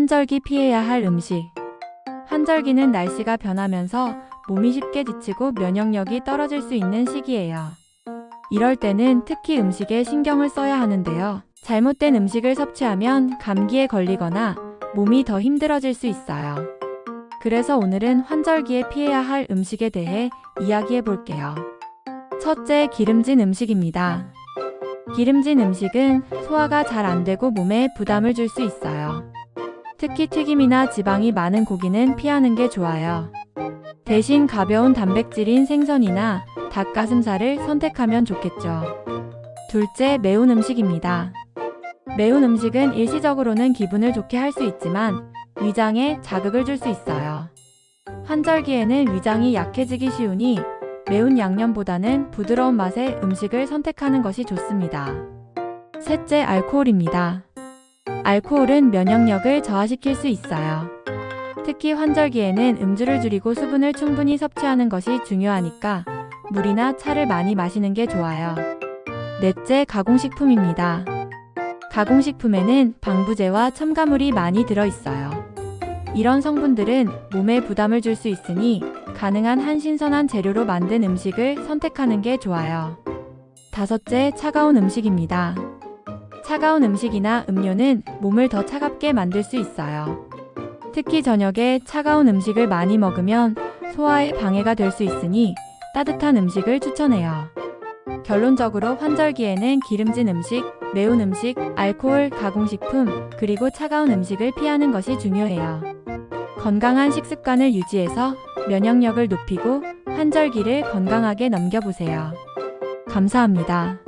환절기 피해야 할 음식. 환절기는 날씨가 변하면서 몸이 쉽게 지치고 면역력이 떨어질 수 있는 시기예요. 이럴 때는 특히 음식에 신경을 써야 하는데요. 잘못된 음식을 섭취하면 감기에 걸리거나 몸이 더 힘들어질 수 있어요. 그래서 오늘은 환절기에 피해야 할 음식에 대해 이야기해 볼게요. 첫째, 기름진 음식입니다. 기름진 음식은 소화가 잘 안 되고 몸에 부담을 줄 수 있어요. 특히 튀김이나 지방이 많은 고기는 피하는 게 좋아요. 대신 가벼운 단백질인 생선이나 닭가슴살을 선택하면 좋겠죠. 둘째, 매운 음식입니다. 매운 음식은 일시적으로는 기분을 좋게 할 수 있지만 위장에 자극을 줄 수 있어요. 환절기에는 위장이 약해지기 쉬우니 매운 양념보다는 부드러운 맛의 음식을 선택하는 것이 좋습니다. 셋째, 알코올입니다. 알코올은 면역력을 저하시킬 수 있어요. 특히 환절기에는 음주를 줄이고 수분을 충분히 섭취하는 것이 중요하니까 물이나 차를 많이 마시는 게 좋아요. 넷째, 가공식품입니다. 가공식품에는 방부제와 첨가물이 많이 들어있어요. 이런 성분들은 몸에 부담을 줄 수 있으니 가능한 한 신선한 재료로 만든 음식을 선택하는 게 좋아요. 다섯째, 차가운 음식입니다. 차가운 음식이나 음료는 몸을 더 차갑게 만들 수 있어요. 특히 저녁에 차가운 음식을 많이 먹으면 소화에 방해가 될 수 있으니 따뜻한 음식을 추천해요. 결론적으로 환절기에는 기름진 음식, 매운 음식, 알코올, 가공식품, 그리고 차가운 음식을 피하는 것이 중요해요. 건강한 식습관을 유지해서 면역력을 높이고 환절기를 건강하게 넘겨보세요. 감사합니다.